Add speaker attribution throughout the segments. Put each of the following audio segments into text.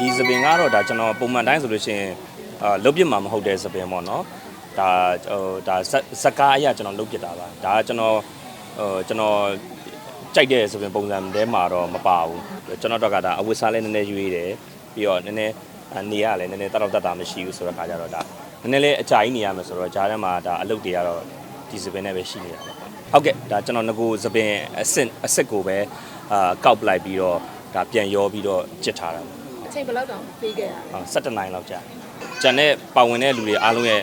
Speaker 1: ဒီသပင်ကတော့ဒါကျွန်တော်ပုံမှန်တိုင်းဆိုလို့ရှိရင်အာလုတ်ပြစ်မှာမဟုတ်တဲ့သပင်ပေါ့နော်ဒါဟိုဒါဇက်ဇက်ကားအရာကျွန်တော်လုတ်ပြစ်တာပါဒါကကျွန်တော်ဟိုကျွန်တော်ကြိုက်တဲ့သပင်ပုံစံတဲမှာတော့မပါဘူးကျွန်တော်တော့ကဒါအဝတ်စားလေးနည်းနည်းရွေးတယ်ပြီးတော့နည်းနည်းအာနေရလည်းနည်းနည်းတောက်တက်တာမရှိဘူးဆိုတော့ခါကြတော့ဒါနည်းနည်းလေးအကြိုက်နေရမယ်ဆိုတော့ဂျားထဲမှာဒါအလုတ်တွေကတော့ဒီသပင်နဲ့ပဲရှိနေတာပေါ့ဟုတ်ကဲ့ဒါကျွန်တော်ငကိုသပင်အစစ်အစစ်ကိုပဲအာကောက်ပလိုက်ပြီးတော့ဒါပြန်ရောပြီးတော့ကြစ်ထားတာပေါ့
Speaker 2: အချိန်ဘယ်လောက်တောင်ပေးခဲ့ရလဲ
Speaker 1: ဟုတ်17နိုင်လောက်ကြာကျန်တဲ့ပါဝင်တဲ့လူတွေအားလုံးရဲ့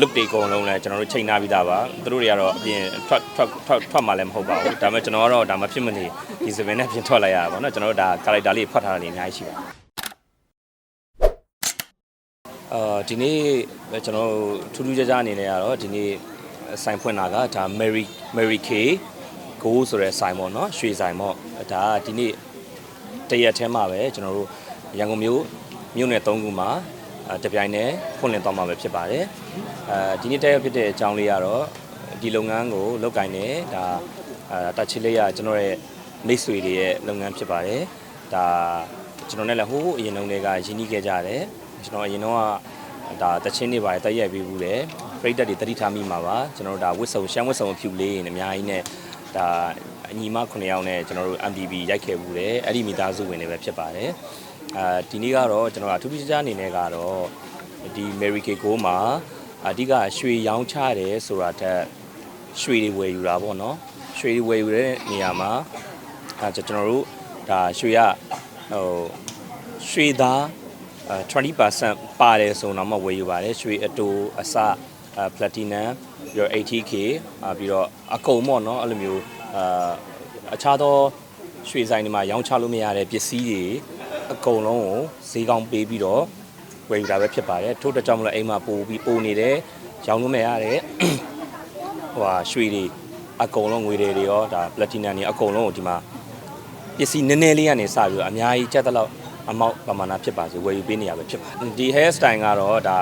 Speaker 1: look တွေအကုန်လုံးလည်းကျွန်တော်တို့ချိန်ထားပြီးသားပါသူတို့တွေကတော့အပြင်ထွက်ထွက်ထွက်ထွက်မှလည်းမဟုတ်ပါဘူးဒါပေမဲ့ကျွန်တော်ကတော့ဒါမှဖြစ်မနေဒီစပင်နဲ့ပြင်ထွက်လိုက်ရတာပေါ့နော်ကျွန်တော်တို့ဒါ character လေးဖွက်ထားတာလေးအများကြီးရှိပါတယ်အာဒီနေ့ကျွန်တော်တို့ထူးထူးခြားခြားအနေနဲ့ကတော့ဒီနေ့ဆိုင်ဖွင့်တာကဒါ Mary Mary K Go ဆိုတဲ့ဆိုင်ပေါ့နော်ရွှေဆိုင်ပေါ့ဒါကဒီနေ့တရက်ထဲမှာပဲကျွန်တော်တို့ ရန်ကုန်မြို့မြို့နယ်၃ခုမှာအဲတပြိုင်တည်းဖွင့်လှစ်သွားမှာပဲဖြစ်ပါတယ်အဲဒီနေ့တရက်ဖြစ်တဲ့အကြောင်းလေးကတော့ဒီလုပ်ငန်းကိုလုပ်ကင်နေဒါအဲတချီလေးရကျွန်တော်ရဲ့မိတ်ဆွေတွေရဲ့လုပ်ငန်းဖြစ်ပါတယ်ဒါကျွန်တော်နဲ့လည်းဟိုးအရင်တုန်းကရင်းနှီးခဲ့ကြတယ်ကျွန်တော်အရင်တုန်းကဒါတချင်းတွေပါတယ်တက်ရက်ပြီးဘူးလေပြိတက်တွေတတိထားမိမှာပါကျွန်တော်တို့ဒါဝစ်စုံရှမ်းဝစ်စုံအဖြူလေးနေအများကြီးနဲ့ဒါအညီမ9ယောက်နဲ့ကျွန်တော်တို့ MDB ရိုက်ခဲ့ဘူးတယ်အဲ့ဒီမိသားစုဝင်တွေပဲဖြစ်ပါတယ် အာဒီနေ့ကတော့ကျွန်တော်အထူးခြားအနေနဲ့ကတော့ဒီ Mary Kay Go မှာအဓိကရွှေရောင်းချတယ်ဆိုတာတက်ရွှေတွေဝယ်ယူတာပေါ့နော်ရွှေတွေဝယ်ယူတဲ့နေရာမှာအဲကျွန်တော်တို့ဒါရွှေရဟိုရွှေသားအဲ20%ပါတယ်ဆိုတော့မှဝယ်ယူပါတယ်ရွှေအတူအစအဲ platinum ပြီးတော့ 80k အာပြီးတော့အကုန်ပေါ့နော်အဲ့လိုမျိုးအာအခြားသောရွှေဆိုင်တွေမှာရောင်းချလို့မရတဲ့ပစ္စည်းတွေ အကုန်လုံးကိုဈေးကောင်းပေးပြီးတော့ဝယ်ယူတာပဲဖြစ်ပါတယ်ထို့တကြောင်မလို့အိမ်မှာပို့ပြီးပို့နေတယ်ရောင်းလို့မရတဲ့ဟိုဟာရွှေတွေအကုန်လုံးငွေတွေတွေရောဒါ platinum တွေအကုန်လုံးကိုဒီမှာပစ္စည်းနည်းနည်းလေးကနေစပြီးတော့အများကြီးကျက်တဲ့လောက်အမောက်ပမာဏဖြစ်ပါစေဝယ်ယူပေးနေရပဲဖြစ်ပါတယ်ဒီ hair style ကတော့ဒါ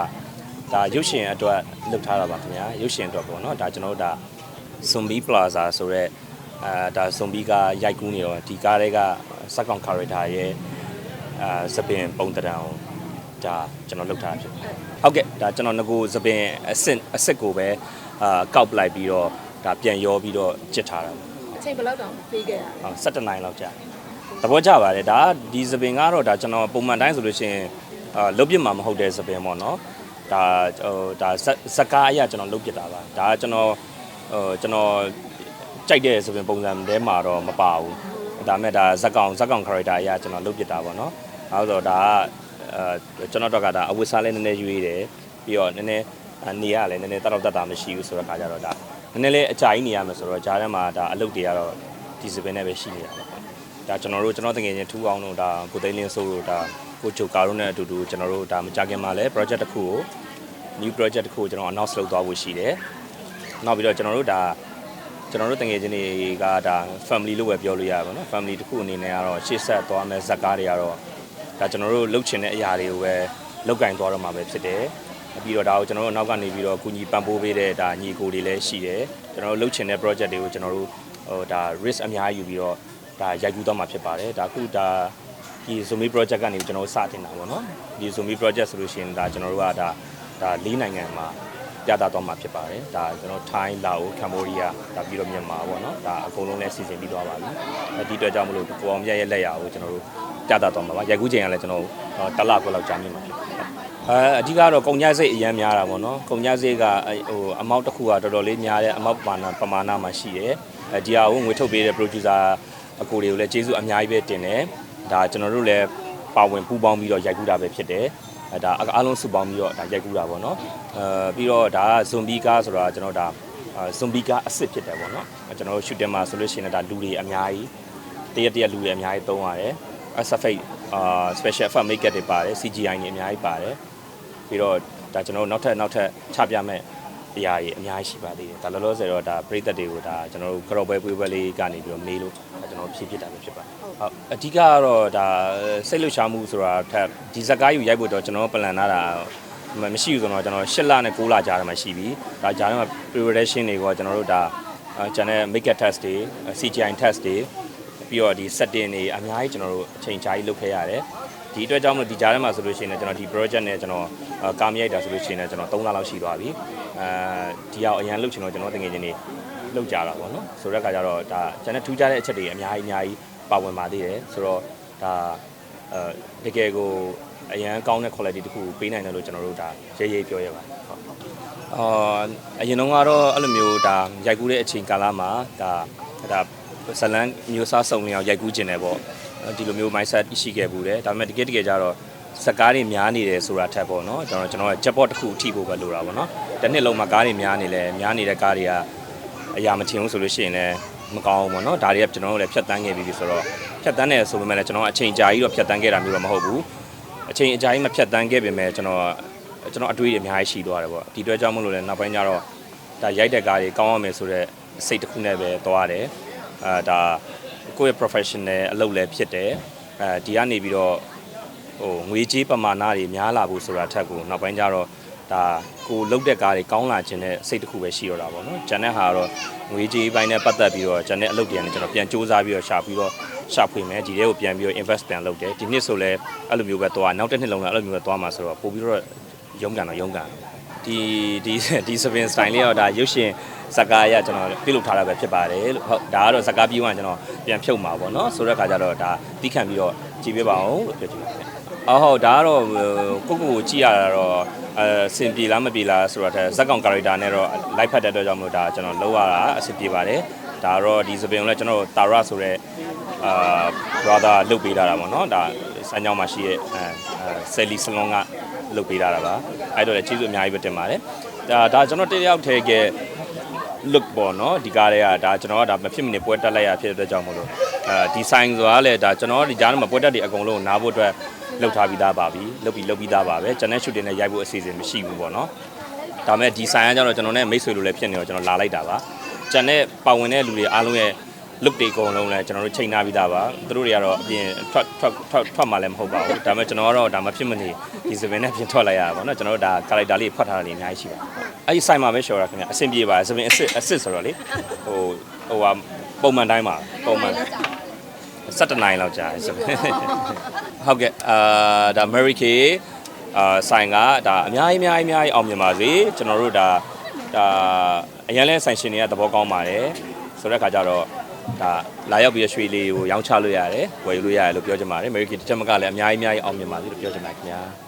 Speaker 1: ဒါရုပ်ရှင်အတွက်လုပ်ထားတာပါခင်ဗျာရုပ်ရှင်အတွက်ပေါ့နော်ဒါကျွန်တော်တို့ဒါ Zombie Plaza ဆိုတော့အဲဒါ Zombie ကရိုက်ကူးနေတော့ဒီကားတွေကစက်ကောင် character ရဲ့ အာစပင်ပုံတံအောင်ဒါကျွန်တော်လုပ်ထားတာဖြစ်ပါတယ်ဟုတ်ကဲ့ဒါကျွန်တော်ငကိုစပင်အစစ်အစစ်ကိုပဲအာကောက်ပလိုက်ပြီးတော့ဒါပြန်ရောပြီးတော့ကြစ်ထားတာပေါ့
Speaker 2: အချိန်ဘယ်လောက်တောင်ပေးခဲ့ရလဲ
Speaker 1: ဟုတ်17နိုင်လောက်ကြာသဘောကျပါတယ်ဒါဒီစပင်ကတော့ဒါကျွန်တော်ပုံမှန်တိုင်းဆိုလို့ရှိရင်အာလုတ်ပြစ်မှာမဟုတ်တဲ့စပင်ပေါ့နော်ဒါဟိုဒါဇက်ဇက်ကားအရာကျွန်တော်လုတ်ပြစ်တာပါဒါကကျွန်တော်ဟိုကျွန်တော်ကြိုက်တဲ့စပင်ပုံစံတဲမှာတော့မပါဘူး ဒါမဲ့ဒါဇက်ကောင်ဇက်ကောင် character အရာကျွန်တော်လုတ်ပြစ်တာပေါ့နော်အဲဆိုတော့ဒါကအဲကျွန်တော်တော့ကဒါအဝတ်စားလေးနည်းနည်းရွေးတယ်ပြီးတော့နည်းနည်းအာနေရလည်းနည်းနည်းတောက်တက်တာမရှိဘူးဆိုတော့ခါကြတော့ဒါနည်းနည်းလေးအကြိုက်နေရမယ်ဆိုတော့ဂျားထဲမှာဒါအလုတ်တွေကတော့ဒီစပင်နဲ့ပဲရှိနေတာပေါ့ဒါကျွန်တော်တို့ကျွန်တော်တကယ်ချင်းထူအောင်လို့ဒါကိုသိန်းလင်းဆိုးလို့ဒါကိုချုပ်ကာတို့နဲ့အတူတူကျွန်တော်တို့ဒါမကြခင်မှာလဲ project တစ်ခုကို new project တစ်ခုကိုကျွန်တော် announce လုပ်သွားဖို့ရှိတယ်။နောက်ပြီးတော့ကျွန်တော်တို့ဒါ ကျွန်တော်တို့တကယ်ချင်းတွေကဒါ family လို့ပဲပြောလို့ရပါဘောနော် family တစ်ခုအနေနဲ့ကတော့ရှေ့ဆက်သွားမယ်ဇက်ကားတွေကတော့ဒါကျွန်တော်တို့လှုပ်ချင်တဲ့အရာတွေကိုပဲလောက်ကင်သွားတော့မှာပဲဖြစ်တယ်။ပြီးတော့ဒါကိုကျွန်တော်တို့နောက်ကနေပြီးတော့ကုညီပံ့ပိုးပေးတဲ့ဒါညီကိုတွေလည်းရှိတယ်။ကျွန်တော်တို့လှုပ်ချင်တဲ့ project တွေကိုကျွန်တော်တို့ဟိုဒါ risk အများကြီးယူပြီးတော့ဒါရိုက်ကူးသွားမှာဖြစ်ပါတယ်ဒါအခုဒါဒီ Zombie project ကနေကျွန်တော်တို့စတင်တာပေါ့နော်ဒီ Zombie project ဆိုလို့ရှိရင်ဒါကျွန်တော်တို့ကဒါဒါ၄နိုင်ငံမှာ ပြသသွားမှာဖြစ်ပါတယ်ဒါကျွန်တော်ထိုင်းလာအိုကမ္ဘောဒီးယားဒါပြီးတော့မြန်မာပေါ့နော်ဒါအကုန်လုံးလည်းစီစဉ်ပြီးသွားပါပြီအဲဒီအတွက်ကြောင့်မလို့ကိုအောင်မြတ်ရဲ့လက်ရာကိုကျွန်တော်တို့ပြသသွားမှာပါရိုက်ကူးချိန်ကလည်းကျွန်တော်တစ်လခွဲလောက်ကြာမြင့်မှာဖြစ်ပါတယ်အဲအဓိကတော့ကုန်ကြစိတ်အရန်များတာပေါ့နော်ကုန်ကြစိတ်ကဟိုအမောက်တစ်ခုကတော်တော်လေးများတဲ့အမောက်ပမာဏပမာဏမှာရှိတယ်အဲဒီဟာကိုငွေထုတ်ပေးတဲ့ producer အကိုတွေကိုလည်းကျေးဇူးအများကြီးပဲတင်တယ်ဒါကျွန်တော်တို့လည်းပါဝင်ပူးပေါင်းပြီးတော့ရိုက်ကူးတာပဲဖြစ်တယ်အဲ ဒါအားလုံးစုပေါင်းပြီးတော့ဒါရိုက်ကူးတာပေါ့နော်အဲပြီးတော့ဒါကဇွန်ဘီကားဆိုတာကျွန်တော်ဒါဇွန်ဘီကားအစ်စ်ဖြစ်တယ်ပေါ့နော်ကျွန်တော်တို့ရှူတင်မှာဆိုလို့ရှိရင်ဒါလူတွေအများကြီးတရက်တရက်လူတွေအများကြီးသုံးရတယ် SFX အာ special effect makeup တွေပါတယ် CGI တွေအများကြီးပါတယ်ပြီးတော့ဒါကျွန်တော်တို့နောက်ထပ်နောက်ထပ်ချပြမဲ့အရာကြီးအများကြီးရှိပါသေးတယ်ဒါလောလောဆယ်တော့ဒါပြည်သက်တွေကိုဒါကျွန်တော်တို့ကြော်ပွဲပွေးပွဲလေးကနေပြီးတော့မေးလို့ဒါကျွန် တော်ဖြည့်ဖြစ်တာပဲဖြစ်ပါတယ်ဟုတ်အဓိကကတော့ဒါစိတ်လှုပ်ရှားမှုဆိုတာထက်ဒီဇက်ကားယူရိုက်ဖို့တော့ကျွန်တော်ပလန်ထားတာမရှိဘူးဆိုတော့ကျွန်တော်၈လနဲ့9လကြာတယ်မှာရှိပြီဒါကြာတယ်မှာ preparation တွေကကျွန်တော်တို့ဒါကျန်တဲ့ makeup test တွေ CGI test တွေပြီးတော့ဒီ setting တွေအများကြီးကျွန်တော်တို့အချိန်ကြာကြီးလုပ်ခဲ့ရတယ်ဒီအတွက်ကြောင့်မလို့ဒီကြားထဲမှာဆိုလို့ရှိရင်လည်းကျွန်တော်ဒီ project နဲ့ကျွန်တော်အာကာမရိုက်တာဆိုလို့ရှိရင်လည်းကျွန်တော်3လလောက်ရှိသွားပြီအဲဒီအောင်အရန်လုပ်ချင်တော့ကျွန်တော်တကယ်ချင်းနေ လောက်ကြတာပေါ့နော်ဆိုတဲ့အခါကျတော့ဒါကျွန်တော်ထူးခြားတဲ့အချက်တွေအများကြီးအများကြီးပါဝင်ပါသေးတယ်ဆိုတော့ဒါအဲတကယ်ကိုအရန်ကောင်းတဲ့ quality တစ်ခုပေးနိုင်တယ်လို့ကျွန်တော်တို့ဒါရေးရေးပြောရပါတယ်ဟုတ်အာအရင်တော့ကတော့အဲ့လိုမျိုးဒါရိုက်ကူးတဲ့အချိန်ကာလမှာဒါဒါဇလန်မျိုးစားစုံလျောက်ရိုက်ကူးခြင်းတယ်ပေါ့ဒီလိုမျိုး mindset ရှိခဲ့ဘူးတယ်ဒါပေမဲ့တကယ်တကယ်ကျတော့စကားတွေများနေတယ်ဆိုတာထက်ပေါ့နော်ကျွန်တော်ကျွန်တော်က jackpot တစ်ခုထိဖို့ပဲလိုတာပေါ့နော်တစ်နှစ်လုံးမှာကားတွေများနေလဲများနေတဲ့ကားတွေက အရာမထင်ဘူးဆိုလို့ရှိရင်လည်းမကောင်းဘူးပေါ့နော်ဒါတွေကကျွန်တော်တို့လည်းဖြတ်တန်းခဲ့ပြီးပြီဆိုတော့ဖြတ်တန်းတယ်ဆိုပေမဲ့လည်းကျွန်တော်အချိန်ကြာကြီးတော့ဖြတ်တန်းခဲ့တာမျိုးတော့မဟုတ်ဘူးအချိန်အကြာကြီးမဖြတ်တန်းခဲ့ပေမဲ့ကျွန်တော်ကျွန်တော်အတွေးတွေအများကြီးရှိသွားတယ်ပေါ့ဒီအတွက်ကြောင့်မလို့လည်းနောက်ပိုင်းကျတော့ဒါရိုက်တဲ့ကားတွေကောင်းရမယ်ဆိုတော့စိတ်တစ်ခုနဲ့ပဲသွားတယ်အာဒါကိုယ့်ရဲ့ professional အလုပ်လည်းဖြစ်တယ်အဲဒီကနေပြီးတော့ဟိုငွေကြေးပမာဏတွေများလာဖို့ဆိုတာထက်ကိုနောက်ပိုင်းကျတော့ ဒါကိုလုတ်တဲ့ကားတွေကောင်းလာခြင်းနဲ့စိတ်တစ်ခုပဲရှိတော့တာပေါ့နော်။ဂျန်တဲ့ဟာကတော့ငွေကြေးပိုင်းနဲ့ပတ်သက်ပြီးတော့ဂျန်တဲ့အလုပ်တွေကနေကျွန်တော်ပြန်စူးစမ်းပြီးတော့ရှာပြီးတော့ရှာဖွေမယ်ဒီထဲကိုပြန်ပြီးတော့ invest ပြန်လုပ်တယ်ဒီနှစ်ဆိုလဲအဲ့လိုမျိုးပဲသွားနောက်တစ်နှစ်လုံးလည်းအဲ့လိုမျိုးပဲသွားမှာဆိုတော့ပို့ပြီးတော့ရုန်းကန်တော့ရုန်းကန်ဒီဒီဒီစပင် style လေးတော့ဒါရုပ်ရှင်ဇာကားရကျွန်တော်ပြုလုပ်ထားတာပဲဖြစ်ပါတယ်လို့ဟုတ်ဒါကတော့ဇာကားပြီးမှကျွန်တော်ပြန်ဖြုတ်မှာပေါ့နော်ဆိုတဲ့အခါကျတော့ဒါတီးခံပြီးတော့ကြည့်ပြပါအောင်လို့ပြောချင်ပါတယ် အော်ဟုတ်ဒါကတော့ကိုကိုကိုကြည့်ရတာတော့အဲစင်ပြေလားမပြေလားဆိုတော့ဇက်ကောင်ကာရက်တာနဲ့တော့လိုက်ဖတ်တဲ့အတွက်ကြောင့်မို့ဒါကျွန်တော်လောက်ရတာအဆင်ပြေပါတယ်ဒါတော့ဒီစပင်ကိုလည်းကျွန်တော်တာရဆိုတဲ့အာ brother လုတ်ပေးထားတာပေါ့နော်ဒါစမ်းကြောင်းမှာရှိရဲ့အဲဆယ်လီဆလွန်ကလုတ်ပေးထားတာပါအဲ့တော့လည်းကျေးဇူးအများကြီးပဲတင်ပါတယ်ဒါဒါကျွန်တော်တယောက်ထဲက look ပေါ့နော်ဒီကားတွေကဒါကျွန်တော်ကဒါမဖြစ်မနေပွဲတက်လိုက်ရဖြစ်တဲ့အတွက်ကြောင့်မလို့အဲဒီ sign ဆိုတာလည်းဒါကျွန်တော်ဒီကြားထဲမှာပွဲတက်တွေအကုန်လုံးနားဖို့အတွက် လုပ်ထားပြီးသားပါပြီလုပ်ပြီးလုပ်ပြီးသားပါပဲကျွန်တော် shooting နဲ့ရိုက်ဖို့အစီအစဉ်မရှိဘူးပေါ့နော်ဒါပေမဲ့ဒီ sign ကကျတော့ကျွန်တော်နဲ့မိတ်ဆွေလိုလည်းဖြစ်နေတော့ကျွန်တော်လာလိုက်တာပါကျန်တဲ့ပါဝင်တဲ့လူတွေအားလုံးရဲ့ look တွေအကုန်လုံးလည်းကျွန်တော်တို့ချိန်ထားပြီးသားပါသူတို့တွေကတော့အပြင်ထွက်ထွက်ထွက်ထွက်မှလည်းမဟုတ်ပါဘူးဒါပေမဲ့ကျွန်တော်ကတော့ဒါမဖြစ်မနေဒီစပင်နဲ့ပြင်ထွက်လိုက်ရတာပေါ့နော်ကျွန်တော်တို့ဒါ character လေးဖတ်ထားတာလေးအများကြီးရှိပါတယ်အဲ့ဒီ sign မှာပဲ show တာခင်ဗျအဆင်ပြေပါတယ်စပင်အစ်စ်အစ်စ်ဆိုတော့လေဟိုဟိုဟာပုံမှန်တိုင်းမှာပုံမှန် 17နိုင်လောက်ကြာတယ်စပင်ဟုတ်ကဲ့အာဒါ Mary Kay အာဆိုင်ကဒါအများကြီးအများကြီးအများကြီးအောင်မြင်ပါစေကျွန်တော်တို့ဒါဒါအရင်လဲဆိုင်ရှင်တွေကသဘောကောင်းပါတယ်ဆိုတဲ့ခါကျတော့ဒါလာရောက်ပြီးရွှေလေးကိုရောင်းချလို့ရတယ်ဝယ်ယူလို့ရတယ်လို့ပြောချင်ပါတယ် Mary Kay တစ်ချက်မကလည်းအများကြီးအများကြီးအောင်မြင်ပါစေလို့ပြောချင်ပါတယ်ခင်ဗျာ